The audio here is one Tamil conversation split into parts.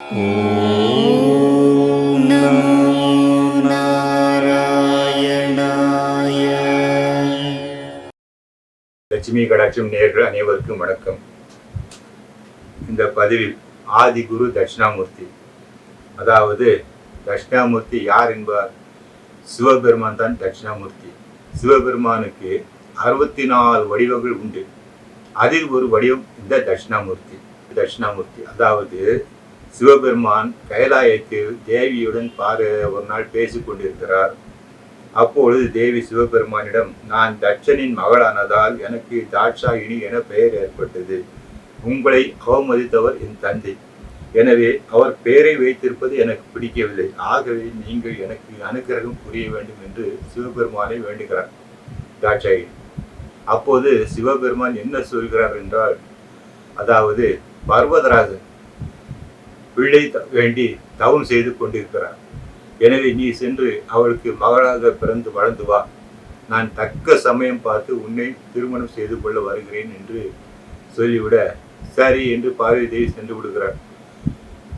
ॐ नमो नारायणाय லட்சுமி கடாட்சம் நேர்கள் அனைவருக்கும் வணக்கம் இந்த பதிவில் ஆதி குரு தட்சிணாமூர்த்தி அதாவது தட்சிணாமூர்த்தி யார் என்பார் சிவபெருமான் தான் தட்சிணாமூர்த்தி சிவபெருமானுக்கு அறுபத்தி நாலு வடிவங்கள் உண்டு அதில் ஒரு வடிவம் இந்த தட்சிணாமூர்த்தி தட்சிணாமூர்த்தி அதாவது சிவபெருமான் கைலாயத்தில் தேவியுடன் பாரு ஒரு நாள் பேசிக் கொண்டிருக்கிறார். அப்பொழுது தேவி சிவபெருமானிடம் நான் தட்சனின் மகளானதால் எனக்கு தாட்சாயினி என பெயர் ஏற்பட்டது. உங்களை அவமதித்தவர் என் தந்தை. எனவே அவர் பெயரை வைத்திருப்பது எனக்கு பிடிக்கவில்லை. ஆகவே நீங்கள் எனக்கு அனுக்கிரகம் புரிய வேண்டும் என்று சிவபெருமானை வேண்டுகிறார். தாட்சாயினி. அப்போது சிவபெருமான் என்ன சொல்கிறார் என்றால் அதாவது பர்வதராஜன் பிள்ளை த- வேண்டி தவம் செய்து கொண்டிருக்கிறார். எனவே நீ சென்று அவளுக்கு மகளாக பிறந்து வளர்ந்து வா. நான் தக்க சமயம் பார்த்து உன்னை திருமணம் செய்து கொள்ள வருகிறேன் என்று சொல்லிவிட சரி என்று பார்வதி தேவி சென்று விடுகிறார்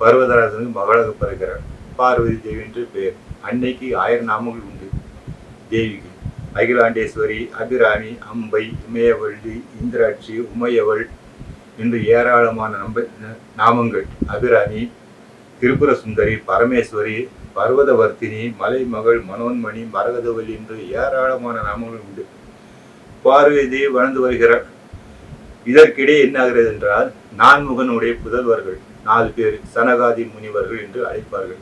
பர்வதராஜனுக்கு மகளாக பிறக்கிறார் பார்வதி தேவி என்று பெயர். அன்னைக்கு ஆயிரம் நாமங்கள் உண்டு. தேவிக்கு அகிலாண்டேஸ்வரி அபிராமி அம்பை இமயவள்ளி இந்திராட்சி உமையவள் என்று ஏராளமான நம்ப நாமங்கள் அபிராமி திரிபுர சுந்தரி பரமேஸ்வரி பர்வதவர்த்தினி மலைமகள் மனோன்மணி மரகதவல்லி என்று ஏராளமான நாமங்கள் உண்டு. பார்வதி வளர்ந்து வருகிறார் இதற்கிடையே என்ன ஆகிறது என்றால் நான்முகனுடைய புதல்வர்கள் நாலு பேர் சனகாதி முனிவர்கள் என்று அழைப்பார்கள்.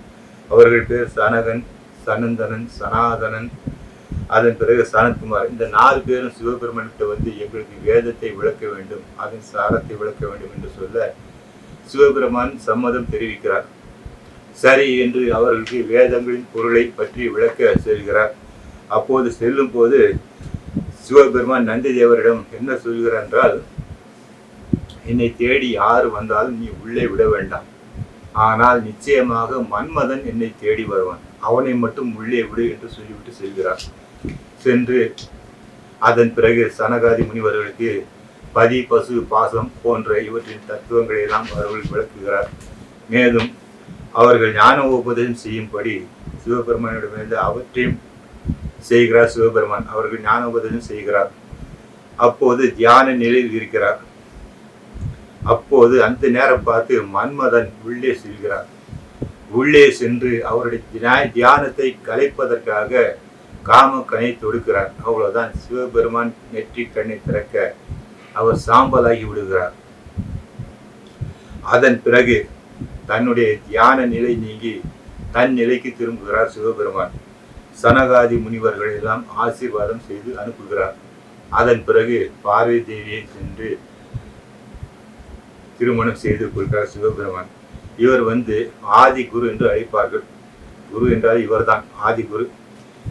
அவர்கள் பேர் சனகன் சனந்தனன் சனாதனன் அதன் பிறகு சனத்குமார் இந்த நாலு பேரும் சிவபெருமன்கிட்ட வந்து எங்களுக்கு வேதத்தை விளக்க வேண்டும் அதன் சாரத்தை விளக்க வேண்டும் என்று சொல்ல சிவபெருமான் சம்மதம் தெரிவிக்கிறார். சரி என்று அவர்களுக்கு வேதங்களின் பொருளை பற்றி விளக்க செல்கிறார். அப்போது செல்லும் போது சிவபெருமான் நந்தி தேவரிடம் என்ன சொல்கிறார் என்றால் என்னை தேடி யார் வந்தாலும் நீ உள்ளே விட வேண்டாம். ஆனால் நிச்சயமாக மன்மதன் என்னை தேடி வருவான். அவனை மட்டும் உள்ளே விடு என்று சொல்லிவிட்டு செல்கிறார். சென்று அதன் பிறகு சனகாதி முனிவர்களுக்கு பதி பசு பாசம் போன்ற இவற்றின் தத்துவங்களை எல்லாம் அவர்கள் விளக்குகிறார். மேலும் அவர்கள் ஞான உபதேசம் செய்யும்படி சிவபெருமானிடமிருந்து அவற்றையும் செய்கிறார். சிவபெருமான் அவர்கள் ஞான உபதேசம் செய்கிறார். அப்போது தியான நிலையில் இருக்கிறார். அப்போது அந்த நேரம் பார்த்து மன்மதன் உள்ளே செல்கிறார். உள்ளே சென்று அவருடைய தியானத்தை கலைப்பதற்காக காமக்கனை தொடுக்கிறார். அவ்வளவுதான். சிவபெருமான் நெற்றி கண்ணை திறக்க அவர் சாம்பலாகி விடுகிறார். அதன் பிறகு தன்னுடைய தியான நிலை நீங்கி தன் நிலைக்கு திரும்புகிறார் சிவபெருமான். சனகாதி முனிவர்கள் எல்லாம் ஆசீர்வாதம் செய்து அனுப்புகிறார். அதன் பிறகு பார்வதி தேவியை சென்று திருமணம் செய்து கொள்கிறார் சிவபெருமான். இவர் வந்து ஆதி குரு என்று அழைப்பார்கள். குரு என்றால் இவர்தான். ஆதி குரு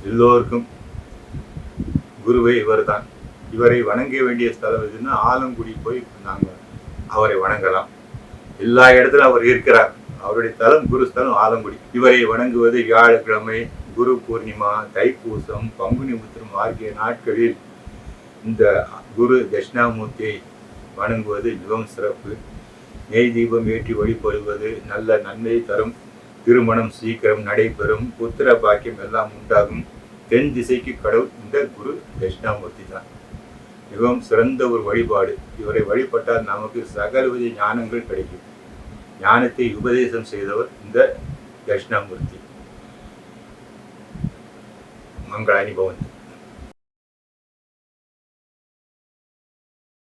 எல்லோருக்கும் குருவே இவர்தான். இவரை வணங்க வேண்டிய ஸ்தலம் எதுன்னா ஆலங்குடி போய் நாங்கள் அவரை வணங்கலாம். எல்லா இடத்திலும் அவர் இருக்கிறார். அவருடைய தலம் குரு ஸ்தலம் ஆலங்குடி. இவரை வணங்குவது வியாழக்கிழமை குரு பூர்ணிமா தைப்பூசம் பங்குனி உத்திரம் ஆகிய நாட்களில் இந்த குரு தட்சிணாமூர்த்தியை வணங்குவது மிகவும் சிறப்பு. நெய் தீபம் ஏற்றி வழிபடுவது நல்ல நன்மை தரும். திருமணம் சீக்கிரம் நடைபெறும் புத்திர பாக்கியம் எல்லாம் உண்டாகும். தென் திசைக்கு கடவுள் இந்த குரு தட்சிணாமூர்த்தி தான். மிகவும் சிறந்த ஒரு வழிபாடு. இவரை வழிபட்டால் நமக்கு சகலவித ஞானங்கள் கிடைக்கும். ஞானத்தை உபதேசம் செய்தவர் இந்த தட்சிணாமூர்த்தி. மங்கள அனுபவம்